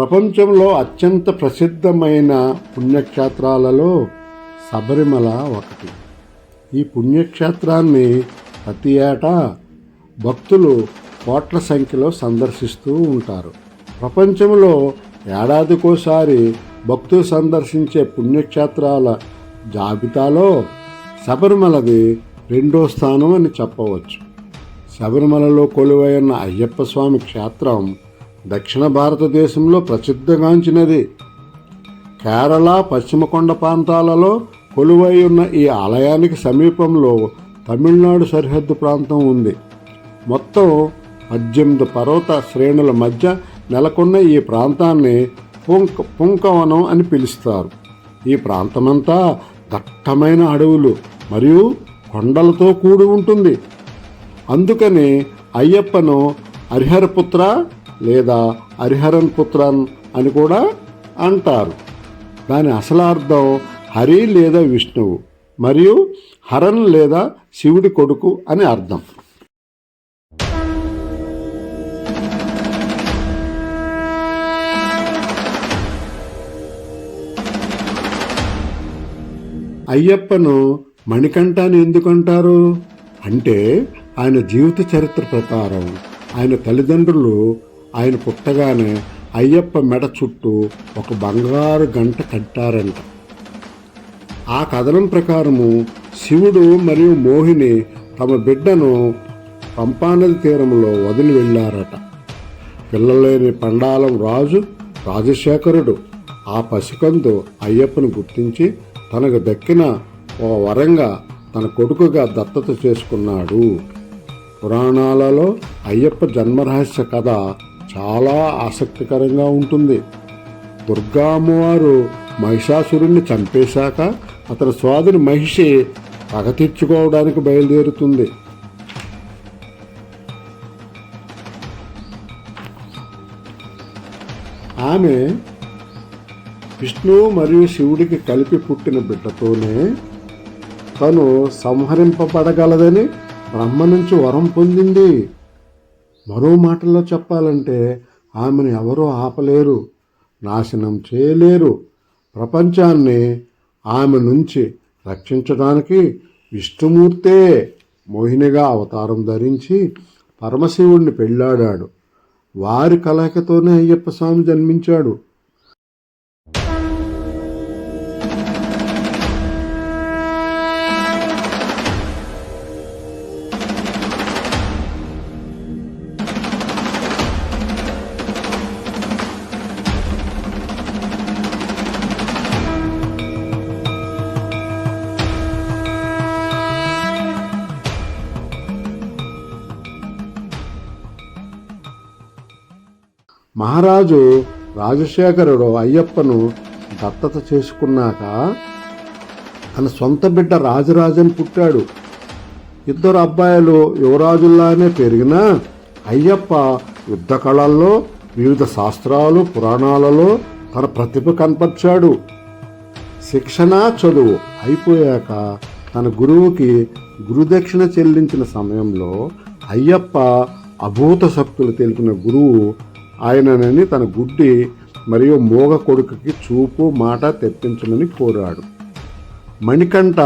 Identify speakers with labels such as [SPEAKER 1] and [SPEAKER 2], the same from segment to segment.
[SPEAKER 1] ప్రపంచంలో అత్యంత ప్రసిద్ధమైన పుణ్యక్షేత్రాలలో శబరిమల ఒకటి. ఈ పుణ్యక్షేత్రాన్ని ప్రతి ఏటా భక్తులు కోట్ల సంఖ్యలో సందర్శిస్తూ ఉంటారు. ప్రపంచంలో ఏడాదికోసారి భక్తులు సందర్శించే పుణ్యక్షేత్రాల జాబితాలో శబరిమలది రెండో స్థానం అని చెప్పవచ్చు. శబరిమలలో కొలువైన అయ్యప్ప స్వామి క్షేత్రం దక్షిణ భారతదేశంలో ప్రసిద్ధగాంచినది. కేరళ పశ్చిమ కొండ ప్రాంతాలలో కొలువై ఉన్న ఈ ఆలయానికి సమీపంలో తమిళనాడు సరిహద్దు ప్రాంతం ఉంది. మొత్తం పద్దెనిమిది పర్వత శ్రేణుల మధ్య నెలకొన్న ఈ ప్రాంతాన్ని పుంక పుంకవనం అని పిలుస్తారు. ఈ ప్రాంతమంతా దట్టమైన అడవులు మరియు కొండలతో కూడి ఉంటుంది. అందుకని అయ్యప్పను హరిహరపుత్ర లేదా హరిహరన్ పుత్రన్ అని కూడా అంటారు. దాని అసలు అర్థం హరి లేదా విష్ణువు మరియు హరన్ లేదా శివుడి కొడుకు అని అర్థం. అయ్యప్పను మణికంఠ అని ఎందుకంటారు? అంటే ఆయన జీవిత చరిత్ర ప్రకారం ఆయన తల్లిదండ్రులు ఆయన పుట్టగానే అయ్యప్ప మెడ చుట్టూ ఒక బంగారు గంట కట్టారంట. ఆ కథనం ప్రకారము శివుడు మరియు మోహిని తమ బిడ్డను పంపానది తీరంలో వదిలి వెళ్ళారట. పిల్లలేని పండాలం రాజు రాజశేఖరుడు ఆ పసికందు అయ్యప్పను గుర్తించి తనకు దక్కిన ఓ వరంగా తన కొడుకుగా దత్తత చేసుకున్నాడు. పురాణాలలో అయ్యప్ప జన్మరహస్య కథ చాలా ఆసక్తికరంగా ఉంటుంది. దుర్గా అమ్మవారు మహిషాసురుణ్ణి చంపేశాక అతని స్వాదిని మహిషి పగ తీర్చుకోవడానికి బయలుదేరుతుంది. ఆమె విష్ణు మరియు శివుడికి కలిపి పుట్టిన బిడ్డతోనే తను సంహరింపబడగలదని బ్రహ్మ నుంచి వరం పొందింది. మరో మాటల్లో చెప్పాలంటే ఆమెను ఎవరూ ఆపలేరు నాశనం చేయలేరు. ప్రపంచాన్ని ఆమె నుంచి రక్షించడానికి విష్ణుమూర్తే మోహినిగా అవతారం ధరించి పరమశివుణ్ణి పెళ్ళాడాడు వారి కలయికతోనే అయ్యప్ప స్వామి జన్మించాడు. మహారాజు రాజశేఖరుడు అయ్యప్పను దత్తత చేసుకున్నాక తన సొంత బిడ్డ రాజరాజని పుట్టాడు. ఇద్దరు అబ్బాయిలు యువరాజుల్లానే పెరిగినా అయ్యప్ప యుద్ధ కళల్లో వివిధ శాస్త్రాలు పురాణాలలో తన ప్రతిభ కనపరిచాడు. శిక్షణ చదువు అయిపోయాక తన గురువుకి గురుదక్షిణ చెల్లించిన సమయంలో అయ్యప్ప అభూత శక్తులు తెలిపిన గురువు ఆయననని తన గుడ్డి మరియు మోగ కొడుకుకి చూపు మాట తెప్పించమని కోరాడు. మణికంఠ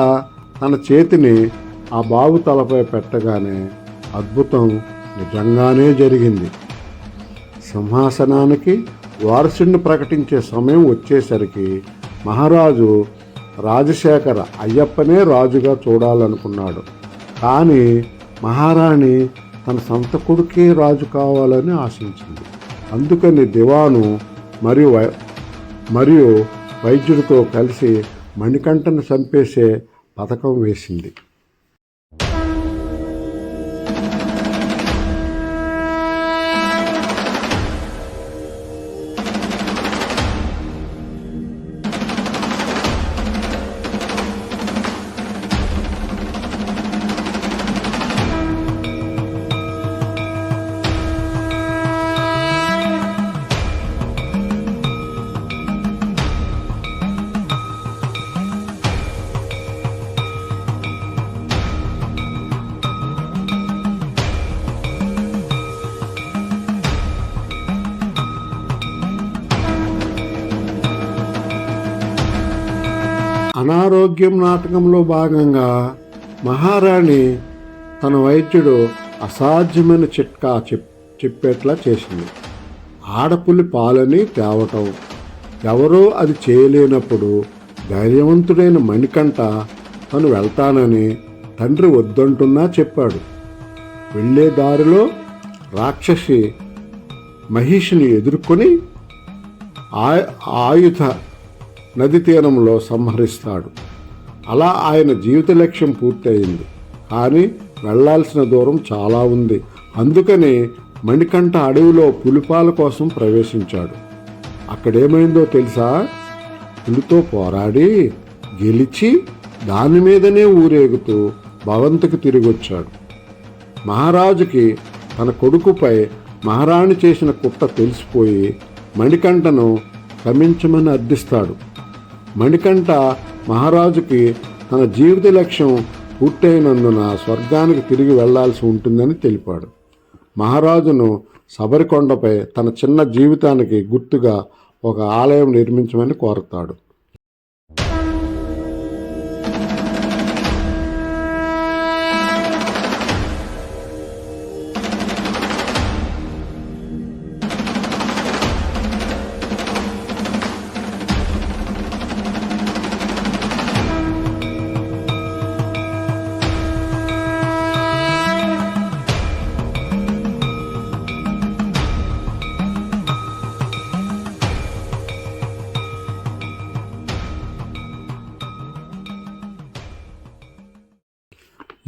[SPEAKER 1] తన చేతిని ఆ బాబు తలపై పెట్టగానే అద్భుతం నిజంగానే జరిగింది. సింహాసనానికి వారసుడిని ప్రకటించే సమయం వచ్చేసరికి మహారాజు రాజశేఖర అయ్యప్పనే రాజుగా చూడాలనుకున్నాడు. కానీ మహారాణి తన సొంత కొడుకే రాజు కావాలని ఆశించింది. అందుకని దివాను మరియు వై- మరియు వైద్యుడితో కలిసి మణికంఠను చంపేసే పథకం వేసింది. అనారోగ్యం నాటకంలో భాగంగా మహారాణి తన వైద్యుడు అసాధ్యమైన చిట్కా చెప్ చెప్పేట్లా చేసింది. ఆడపులి పాలని తేవటం. ఎవరో అది చేయలేనప్పుడు ధైర్యవంతుడైన మణికంఠ తను వెళ్తానని తండ్రి వద్దంటున్నా చెప్పాడు. వెళ్ళే దారిలో రాక్షసి మహిషిని ఎదుర్కొని ఆ- ఆయుధ నది తీరంలో సంహరిస్తాడు. అలా ఆయన జీవిత లక్ష్యం పూర్తయింది. కానీ వెళ్ళాల్సిన దూరం చాలా ఉంది. అందుకని మణికంఠ అడవిలో పులిపాల కోసం ప్రవేశించాడు. అక్కడేమైందో తెలుసా? పులితో పోరాడి గెలిచి దాని మీదనే ఊరేగుతూ భవంతికి తిరిగి వచ్చాడు మహారాజుకి తన కొడుకుపై మహారాణి చేసిన కుట్ర తెలిసిపోయి మణికంఠను క్షమించమని అర్థిస్తాడు. మణికంఠ మహారాజుకి తన జీవిత లక్ష్యం పూర్తయినందున స్వర్గానికి తిరిగి వెళ్ళాల్సి ఉంటుందని తెలిపాడు. మహారాజును శబరికొండపై తన చిన్న జీవితానికి గుర్తుగా ఒక ఆలయం నిర్మించమని కోరతాడు.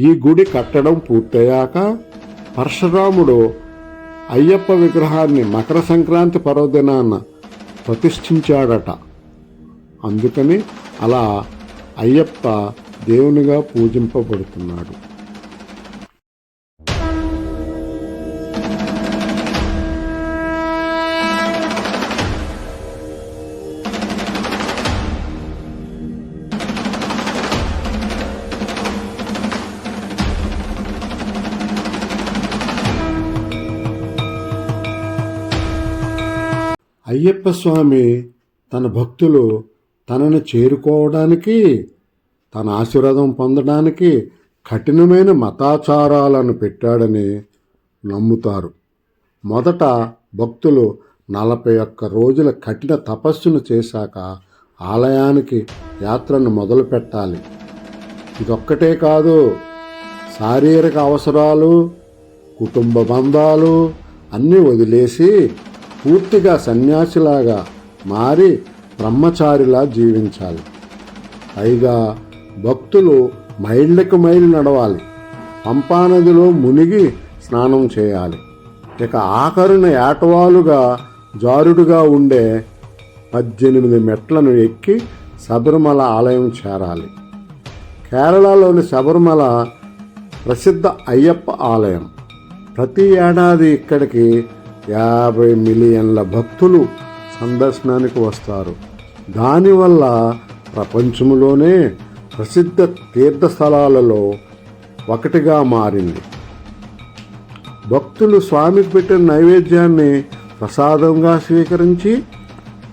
[SPEAKER 1] ఈ గుడి కట్టడం పూర్తయ్యాక పరశురాముడు అయ్యప్ప విగ్రహాన్ని మకర సంక్రాంతి పర్వదినాన ప్రతిష్ఠించాడట. అందుకని అలా అయ్యప్ప దేవునిగా పూజింపబడుతున్నాడు. అయ్యప్ప స్వామి తన భక్తులు తనను చేరుకోవడానికి తన ఆశీర్వాదం పొందడానికి కఠినమైన మతాచారాలను పెట్టాడని నమ్ముతారు. మొదట భక్తులు నలభై ఒక్క రోజుల కఠిన తపస్సును చేశాక ఆలయానికి యాత్రను మొదలు పెట్టాలి. ఇదొక్కటే కాదు శారీరక అవసరాలు కుటుంబ బంధాలు అన్నీ వదిలేసి పూర్తిగా సన్యాసిలాగా మారి బ్రహ్మచారిలా జీవించాలి. పైగా భక్తులు మైళ్ళకు మైలు నడవాలి. పంపానదిలో మునిగి స్నానం చేయాలి. ఇక ఆఖరున ఏటవాలుగా జారుడుగా ఉండే పద్దెనిమిది మెట్లను ఎక్కి శబరిమల ఆలయం చేరాలి. కేరళలోని శబరిమల ప్రసిద్ధ అయ్యప్ప ఆలయం. ప్రతి ఏడాది ఇక్కడికి యాభై మిలియన్ల భక్తులు సందర్శనానికి వస్తారు. దానివల్ల ప్రపంచంలోనే ప్రసిద్ధ తీర్థస్థలాలలో ఒకటిగా మారింది. భక్తులు స్వామికి పెట్టిన నైవేద్యాన్ని ప్రసాదంగా స్వీకరించి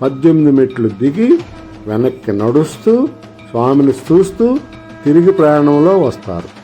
[SPEAKER 1] పద్దెనిమిది మెట్లు దిగి వెనక్కి నడుస్తూ స్వామిని చూస్తూ తిరిగి ప్రయాణంలో వస్తారు.